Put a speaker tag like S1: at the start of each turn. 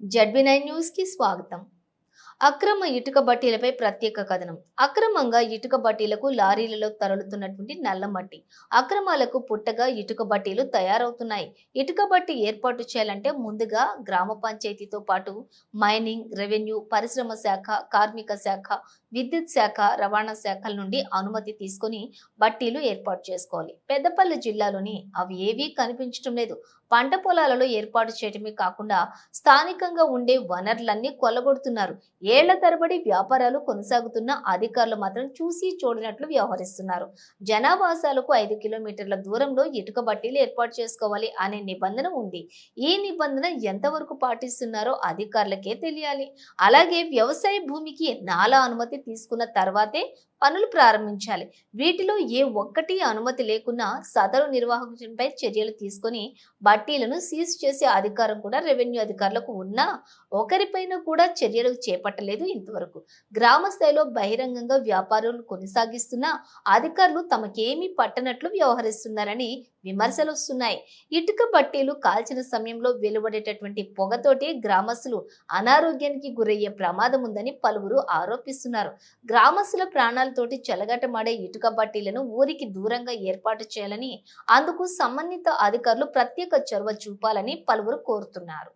S1: ZB nine న్యూస్కి స్వాగతం. అక్రమ ఇటుక బట్టీలపై ప్రత్యేక కథనం. అక్రమంగా ఇటుక బట్టీలకు లారీలలో తరలుతున్నటువంటి నల్ల మట్టి అక్రమాలకు పుట్టగా ఇటుక బట్టీలు తయారవుతున్నాయి. ఇటుక బట్టి ఏర్పాటు చేయాలంటే ముందుగా గ్రామ పంచాయతీతో పాటు మైనింగ్ రెవెన్యూ పరిశ్రమ శాఖ కార్మిక శాఖ విద్యుత్ శాఖ రవాణా శాఖల నుండి అనుమతి తీసుకొని బట్టీలు ఏర్పాటు చేసుకోవాలి. పెద్దపల్లి జిల్లాలోని అవి ఏవీ కనిపించడం లేదు. పంట పొలాలలో ఏర్పాటు చేయటమే కాకుండా స్థానికంగా ఉండే వనరులన్నీ కొల్లగొడుతున్నారు. ఏళ్ళ తరబడి వ్యాపారాలు కొనసాగుతున్న అధికారులు మాత్రం చూసి చూడనట్లు వ్యవహరిస్తున్నారు. జనావాసాలకు ఐదు కిలోమీటర్ల దూరంలో ఇటుక బట్టీలు ఏర్పాటు చేసుకోవాలి అనే నిబంధన ఉంది. ఈ నిబంధన ఎంతవరకు పాటిస్తున్నారో అధికారులకే తెలియాలి. అలాగే వ్యవసాయ భూమికి నాలా అనుమతి తీసుకున్న తర్వాతే పనులు ప్రారంభించాలి. వీటిలో ఏ ఒక్కటి అనుమతి లేకున్నా సదరు నిర్వాహకునిపై చర్యలు తీసుకొని బట్టీలను సీజ్ చేసే అధికారం కూడా రెవెన్యూ అధికారులకు ఉన్నా ఒకరిపైన కూడా చర్యలు చేపట్టలేదు ఇంతవరకు. గ్రామ స్థాయిలో బహిరంగంగా వ్యాపారులు కొనసాగిస్తున్నా అధికారులు తమకేమీ పట్టనట్లు వ్యవహరిస్తున్నారని విమర్శలు వస్తున్నాయి. ఇటుక బట్టీలు కాల్చిన సమయంలో వెలువడేటటువంటి పొగతోటి గ్రామస్తులు అనారోగ్యానికి గురయ్యే ప్రమాదం ఉందని పలువురు ఆరోపిస్తున్నారు. గ్రామస్తుల ప్రాణాలతోటి చెలగటమాడే ఇటుక బట్టీలను ఊరికి దూరంగా ఏర్పాటు చేయాలని అందుకు సంబంధిత అధికారులు ప్రత్యేక చొరవ చూపాలని పలువురు కోరుతున్నారు.